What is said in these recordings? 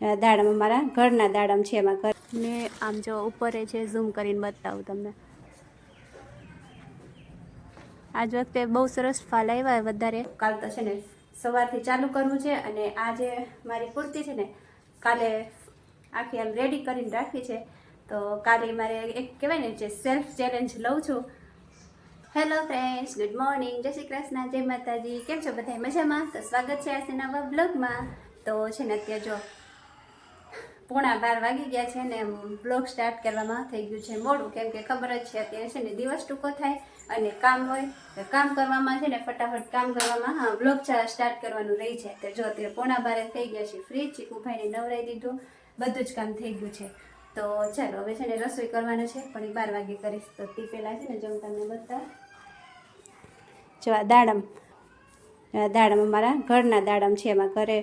દાડમ અમારા ઘરના દાડમ છે એમાં ઘર. ને આમ જો ઉપરે છે ઝૂમ કરીને બતાવું તમને. આજ વખતે બહુ સરસ ફાલ આવ્યા વધારે. કાલ તો છે ને સવારથી ચાલુ કરવું છે અને આજે મારી કુર્તી છે ને કાલે આખી આમ રેડી કરીને રાખી છે. તો કાલે મારે એક કહેવાય ને જે સેલ્ફ ચેલેન્જ લઉં છું. હેલો ફ્રેન્ડ્સ ગુડ મોર્નિંગ જય શ્રી કૃષ્ણ જય માતાજી. કેમ છો બધા મજામાં? તો સ્વાગત છે આજના નવા બ્લોગમાં તો છે ને અત્યારે જો પોણા બાર વાગી ગયા છે ને બ્લોગ સ્ટાર્ટ કરવામાં થઈ ગયું છે. મોડું કેમ કે ખબર જ છે, અત્યારે છે ને દિવસ ટૂંકો થાય અને કામ હોય કામ કરવામાં છે ને ફટાફટ કામ કરવામાં, હા બ્લોગ સ્ટાર્ટ કરવાનું રહી છે તો જો અત્યારે પોણા બારે થઈ ગયા છે ફ્રી ચીકુભાઈને નવરાઈ દીધું, બધું જ કામ થઈ ગયું છે. તો ચાલો, હવે છે ને રસોઈ કરવાનું છે, પણ એ બાર વાગે કરીશ. તો તે પહેલાં છે ને જો હું તમને બધા. જો આ દાડમ દાડમ અમારા ઘરના દાડમ છે, એમાં ઘરે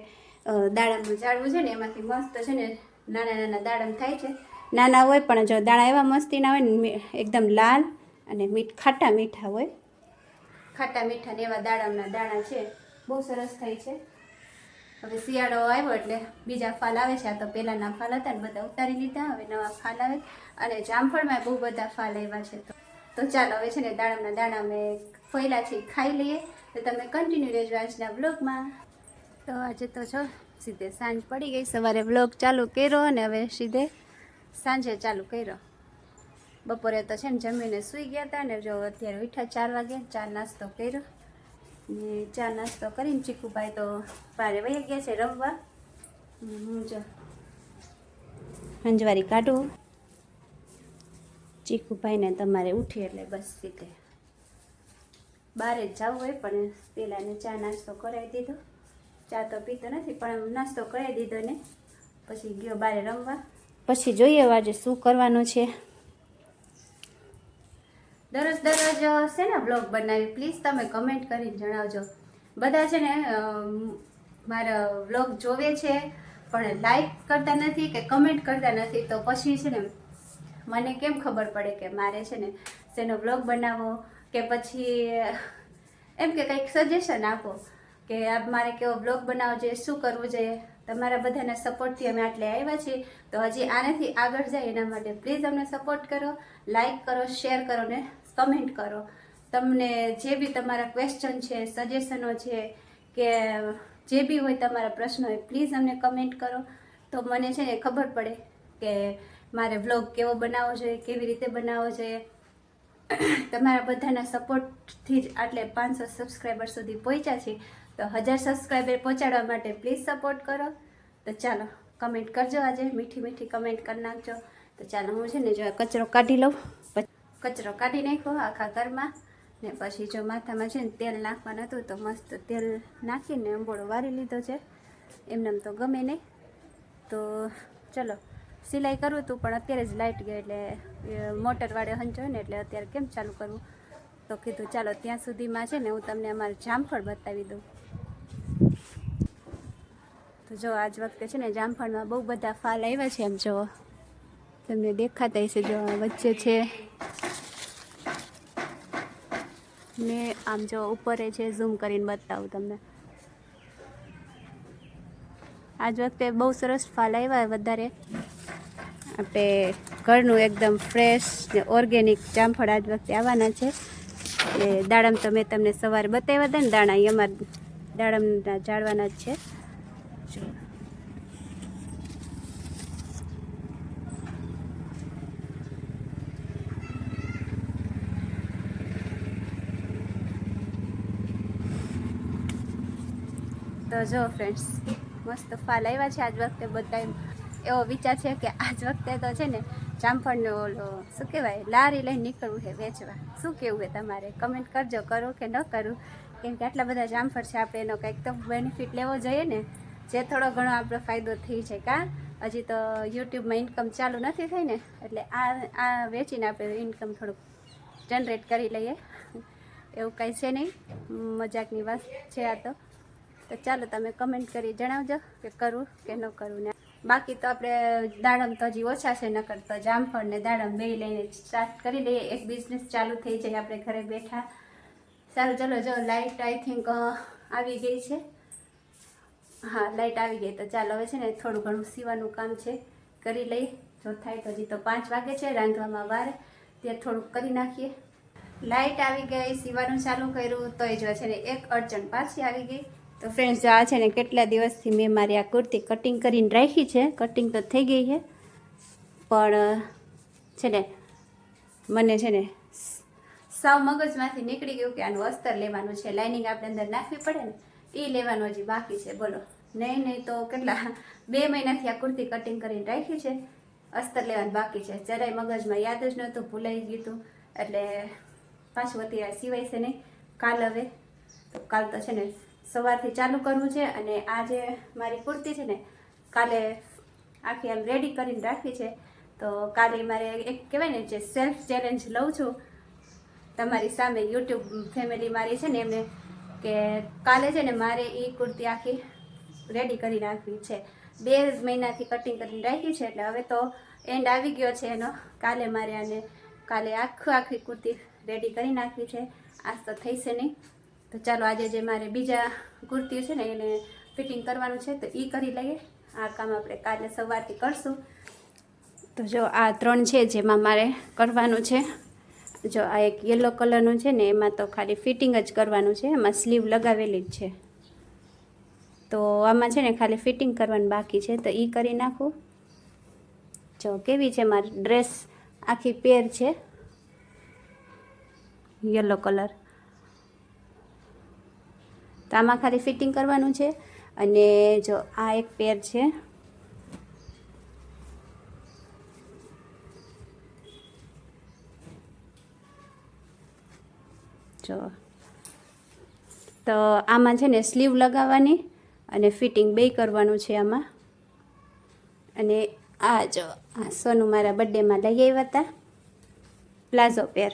દાડમનું ઝાડવું છે ને એમાંથી મસ્ત છે ને નાના નાના દાડમ થાય છે. નાના હોય પણ જો દાણા એવા મસ્તીના હોય ને એકદમ લાલ અને મીઠ, ખાટા મીઠા હોય. ખાટા મીઠા ને એવા દાડમના દાણા છે. બહુ સરસ થાય છે. હવે શિયાળો આવ્યો એટલે બીજા ફાલ આવે છે. આ તો પહેલાંના ફાલ હતા ને બધા ઉતારી લીધા, હવે નવા ફાલ આવે. અને જામફળમાં બહુ બધા ફાલ આવ્યા છે તો. તો ચાલો હવે છે ને દાડમના દાણા અમે ફોયલા છે ખાઈ લઈએ. તો તમે કન્ટિન્યુ રહેજો આજના બ્લોગમાં તો આજે તો છો સીધે સાંજ પડી ગઈ, સવારે વ્લોગ ચાલુ કર્યો અને હવે સીધે સાંજે ચાલુ કર્યો. બપોરે તો છે ને જમીને સૂઈ ગયા હતા ને જો અત્યારે ઉઠ્યા ચાર વાગે, ચા નાસ્તો કર્યો. ને ચા નાસ્તો કરીને ચીકુભાઈ તો પારે વહી ગયા છે રમવા. હું જો હંજવારી કાઢું. ચીકુભાઈને તમારે ઉઠી એટલે બસ સીધે. બારે જવું હોય, પણ પેલાને ચા નાસ્તો કરાવી દીધો. ચા તો પીતો નથી પણ નાસ્તો કરી દીધો ને. પછી ગયો બારે રમવા. પછી જોઈએ આજે શું કરવાનું છે. દરરોજ દરરોજ છે ને બ્લોગ બનાવી. પ્લીઝ તમે કમેન્ટ કરીને જણાવજો. બધા છે ને મારા બ્લોગ જોવે છે પણ લાઈક કરતા નથી કે કમેન્ટ કરતા નથી તો પછી છે ને મને કેમ ખબર પડે કે મારે છે ને શેનો બ્લોગ બનાવો કે પછી એમ કે કંઈક સજેશન આપો. કે આ મારે કેવો બ્લોગ બનાવવો જોઈએ શું કરવું જોઈએ તમારા બધાના સપોર્ટથી અમે આટલે આવ્યા છીએ. તો હજી આનાથી આગળ જાય એના માટે પ્લીઝ અમને સપોર્ટ કરો લાઇક કરો શેર કરો ને કમેન્ટ કરો. તમને જે બી તમારા ક્વેશ્ચન છે સજેશનો છે, કે જે બી હોય તમારા પ્રશ્નો હોય પ્લીઝ અમને કમેન્ટ કરો. તો મને છે ને ખબર પડે કે મારે વ્લોગ કેવો બનાવવો જોઈએ કેવી રીતે બનાવવો જોઈએ તમારા બધાના સપોર્ટથી જ આટલે પાંચસો સબસ્ક્રાઈબર સુધી પહોંચ્યા છે તો હજાર સબસ્ક્રાઈબર પહોંચાડવા માટે પ્લીઝ સપોર્ટ કરો. તો ચાલો કમેન્ટ કરજો આજે, મીઠી મીઠી કમેન્ટ કરી નાખજો. તો ચાલો, હું છે ને જો કચરો કાઢી લઉં. કચરો કાઢી નાખ્યો આખા ઘરમાં. ને પછી જો માથામાં છે ને તેલ નાખવાનું હતું તો મસ્ત તેલ નાખીને અંબોળો વારી લીધો છે. એમનેમ તો ગમે નહીં. તો ચલો, સિલાઈ કરવું હતું પણ અત્યારે જ લાઇટ ગઈ એટલે મોટરવાળે હંચો ને એટલે અત્યારે કેમ ચાલુ કરવું? તો કીધું, ચાલો, ત્યાં સુધીમાં છે ને હું તમને અમારું જામફળ બતાવી દઉં. જો આજ વખતે છે ને જામફળમાં બહુ બધા ફાલ આવ્યા છે એમ જો. તમને દેખાતા હશે જો વચ્ચે છે. ને આમ જો ઉપરે છે ઝૂમ કરીને બતાવું તમને. આજ વખતે બહુ સરસ ફાલ આવ્યા વધારે. આપણે ઘરનું એકદમ ફ્રેશ ને ઓર્ગેનિક જામફળ આજ વખતે આવવાના છે. એટલે દાડમ તો મેં તમને સવારે બતાવ્યા હતા ને, દાણા એ અમારા દાડમના જાળવાના જ છે. તો જો ફ્રેન્ડ્સ મસ્ત ફાલ આવ્યા છે આજ વખતે બધા એવો વિચાર છે કે આજ વખતે તો છે ને જામફળનો ઓલો, શું કહેવાય, લારી લઈને નીકળવું છે વેચવા. શું કહેવું છે તમારે? કમેન્ટ કરજો, કરો કે ન કરું? કેમ કે આટલા બધા જામફળ છે, આપણે એનો કંઈક તો બેનિફિટ લેવો જોઈએ ને. જે થોડો ઘણો આપણો ફાયદો થઈ છે કાં? હજી તો યુટ્યુબમાં ઇન્કમ ચાલુ નથી થઈ ને, એટલે આ આ વેચીને આપણે ઇન્કમ થોડુંક જનરેટ કરી લઈએ. એવું કાંઈ છે નહીં, મજાકની વાત છે આ તો. તો ચાલો તમે કમેન્ટ કરી જણાવજો કે કરું કે ન કરું ને. બાકી તો આપણે દાડમ તો હજી ઓછા છે, નકર તો જામફળ ને દાડમ બે લઈને સ્ટાર્ટ કરી લઈએ એક બિઝનેસ ચાલુ થઈ જાય, આપણે ઘરે બેઠા. સારું, ચલો જો લાઇટ આઈ થિંક આવી ગઈ છે. હા લાઈટ આવી ગઈ તો ચાલો હવે છે ને થોડું ઘણું સીવાનું કામ છે. કરી લઈ જો થાય તો હજી તો પાંચ વાગે છે, રાંધવામાં વાર. ત્યાં થોડુંક કરી નાખીએ. લાઇટ આવી ગઈ, સીવાનું ચાલુ કર્યું તોય જો છે ને એક અડચણ પાછી આવી ગઈ. તો ફ્રેન્ડ્સ આ છે ને કેટલા દિવસથી મેં મારી આ કુર્તી કટિંગ કરીને રાખી છે. કટિંગ તો થઈ ગઈ છે. પણ, છે ને મને છે ને સાવ મગજમાંથી નીકળી ગયું કે આનું અસ્તર લેવાનું છે. લાઇનિંગ આપણે અંદર નાખવી પડે ને. એ લેવાનું હજી બાકી છે, બોલો. નહીં નહીં તો કેટલા? બે મહિનાથી આ કુર્તી કટિંગ કરીને રાખી છે. અસ્તર લેવાનું બાકી છે. જરાય મગજમાં યાદ જ નહોતું, ભૂલાઈ ગયું હતું એટલે પાછું અત્યારે સિવાય છે નહીં કાલ હવે. તો કાલ તો છે ને સવારથી ચાલુ કરવું છે અને આ જે મારી કુર્તી છે ને, કાલે આખી આમ રેડી કરીને રાખી છે. તો કાલે મારે એક કહેવાય ને જે સેલ્ફ ચેલેન્જ લઉં છું. તમારી સામે યુટ્યુબ ફેમિલી મારી છે ને એમને કે કાલે છે ને મારે એ કુર્તી આખી રેડી કરી નાખવી છે. બે મહિનાથી કટિંગ કરીને રાખી છે એટલે હવે તો એન્ડ આવી ગયો છે એનો. કાલે મારે આને કાલે આખું આખી કુર્તી રેડી કરી નાખવી છે. આજ તો થઈ છે નહીં. તો ચાલો આજે જે મારે બીજા કુર્તી છે ને એને ફિટિંગ કરવાનું છે તો એ કરી લઈએ. આ કામ આપણે કાલે સવારથી કરશું. તો જો આ ત્રણ છે જેમાં મારે કરવાનું છે. જો આ એક યલો કલરનું છે ને, એમાં તો ખાલી ફિટિંગ જ કરવાનું છે. એમાં સ્લીવ લગાવેલી જ છે. તો આમાં છે ને ખાલી ફિટિંગ કરવાનું બાકી છે. તો એ કરી નાખું. જો કેવી છે મારી ડ્રેસ આખી પેર છે. યલો કલર તો આમાં ખાલી ફિટિંગ કરવાનું છે. અને જો આ એક પેર છે. જો. તો આમાં છે ને સ્લીવ લગાવવાની અને ફિટિંગ બે કરવાનું છે આમાં. અને આ જો, આ સોનું મારા બર્થડેમાં લઈ આવ્યા હતા. પ્લાઝો પેર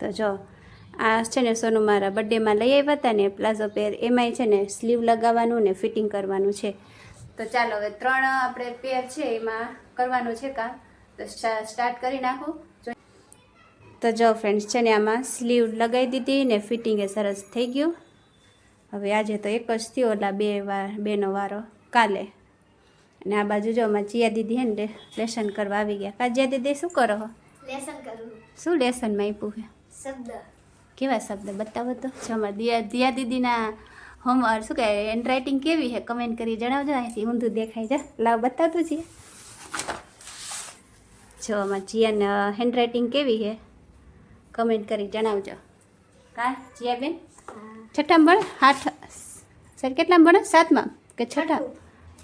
તો જો, આ છે ને સોનું મારા બર્થડેમાં લઈ આવ્યા હતા ને પ્લાઝો પેર એમાંય છે ને સ્લીવ લગાવવાનું ને ફિટિંગ કરવાનું છે. તો ચાલો હવે ત્રણ આપણે પેર છે એમાં કરવાનું છે કામ. તો સ્ટાર્ટ કરી નાખું. તો જો ફ્રેન્ડ્સ છે ને આમાં સ્લીવ લગાવી દીધી ને ફિટિંગ એ સરસ થઈ ગયું. હવે આજે તો એક જ થયો એટલે બે વાર બેનો વારો કાલે. અને આ બાજુ જો આમાં ચિયા દીદી હે ને લેસન કરવા આવી ગયા. કાજિયા દીદી શું કરો લેસન કરું. શું લેસનમાં આપ્યું છે? શબ્દ. કેવા શબ્દ? બતાવો તો. જો અમારા દિયા દિયા દીદીના હોમ શું કહે હેન્ડરાઇટિંગ કેવી છે? કમેન્ટ કરી જણાવજો અહીંથી ઊંધું દેખાય છે લાવ બતાવતું છીએ જો આમાં જીયાને હેન્ડરાઇટિંગ કેવી છે? કમેન્ટ કરી જણાવજો. કા? જીયાબેન? છઠ્ઠામાં ભણે? આઠ સર કેટલામાં ભણે? સાતમાં કે છઠ્ઠા?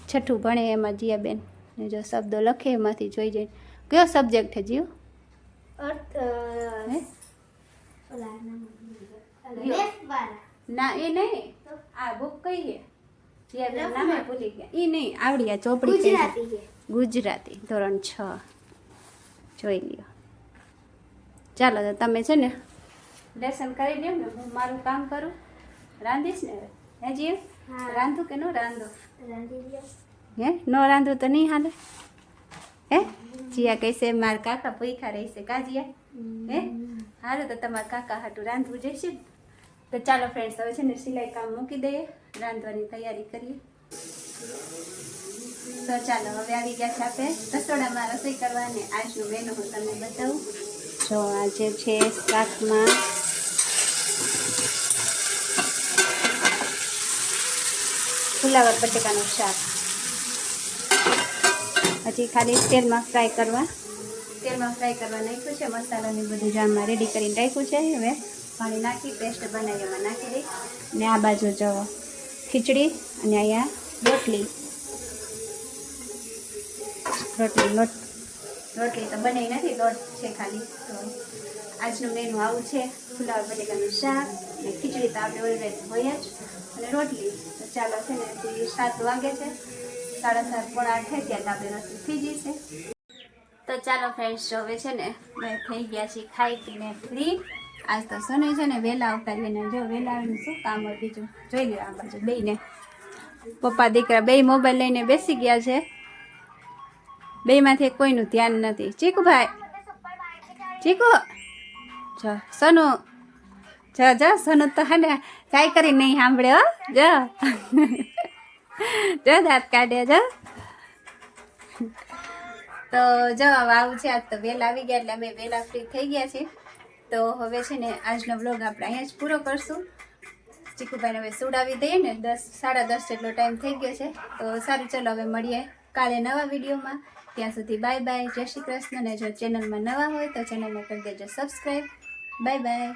છઠ્ઠું ભણે એમાં જીયાબેન. ને જો શબ્દો લખે એમાંથી જોઈ જાય. કયો સબ્જેક્ટ છે જીઓ અર્થ ના એ નહીં. આ બુક કઈ છે નામે ભૂલી ગયા. એ નહીં આવડી આ ચોપડી છે? ગુજરાતી ગુજરાતી ધોરણ છ. જોઈ લ્યો. ચાલો તો તમે છે ને લેસન કરી લ્યો ને હું મારું કામ કરું. રાંધીશ ને હવે? હે જીવ. રાંધું કે ન રાંધું? હે? ન રાંધું તો નહીં હાલે? હે? જીયા કહેશે મારા કાકા ભૂખા રહેશે. કાજીયા હે? હારું તો તમારા કાકા હાટું રાંધવું જઈશે ને. તો ચાલો ફ્રેન્ડ્સ હવે છે ને સિલાઈ કામ મૂકી દઈએ. રાંધવાની તૈયારી કરીએ. તો ચાલો, હવે આવી ગયા છે આપણે રસોડામાં રસોઈ કરવાની. આજનું મેનુ હું તમને બતાવું. જો આજે છે શાકમાં ફુલાવર બટેકાનું શાક. હજી ખાલી તેલમાં ફ્રાય કરવા. તેલમાં ફ્રાય કરવા નાખ્યું છે, મસાલાને બધું જામમાં રેડી કરીને રાખ્યું છે. હવે પાણી નાખી પેસ્ટ બનાવી એમાં નાખી દઈ ને આ બાજુ જો ખીચડી અને અહીંયા રોટલી. રોટલી, લોટ. રોટલી તો બની નથી, લોટ છે ખાલી. તો આજનું મેનુ આવું છે. ફુલાવર બટેકાનું શાક અને ખીચડી તો આપણે ઓલરેડી હોય જ. અને રોટલી. તો ચાલો છે ને સાત વાગે છે. સાડા સાત પોણા આઠે, ત્યાં આપણે રસોઈ થઈ જશે તો ચાલો ફ્રેન્ડ્સ હવે છે ને થઈ ગયા છીએ ખાઈ પીને ફ્રી આજ તો સને છે ને વહેલા ઉતારીને, જો વહેલા શું કામ હોય બીજું? જોઈ લ્યો આ બાજુ બેને પપ્પા દીકરા બે મોબાઈલ લઈને બેસી ગયા છે. બેમાંથી કોઈનું ધ્યાન નથી. ચીકુભાઈ ચીકુ. જો સનુ, જો જો, સનુ તો હે ને કાંઈ કરી નહીં સાંભળે હો. જો. જો દાંત કાઢે, જો. તો જો હવે આવું છે, આજ તો વહેલા આવી ગયા એટલે અમે વહેલા ફ્રી થઈ ગયા છીએ. તો હવે છે ને આજનો વ્લોગ આપણે અહીંયા જ પૂરો કરશું. ચીકુભાઈને હવે સુડાવી દઈએ ને, દસ, સાડા દસ જેટલો ટાઈમ થઈ ગયો છે. તો સારું, ચલો હવે મળીએ કાલે નવા વિડીયોમાં ત્યાં સુધી બાય બાય જય શ્રી કૃષ્ણ. અને જો ચેનલમાં નવા હોય તો ચેનલને કરી દેજો સબસ્ક્રાઈબ બાય બાય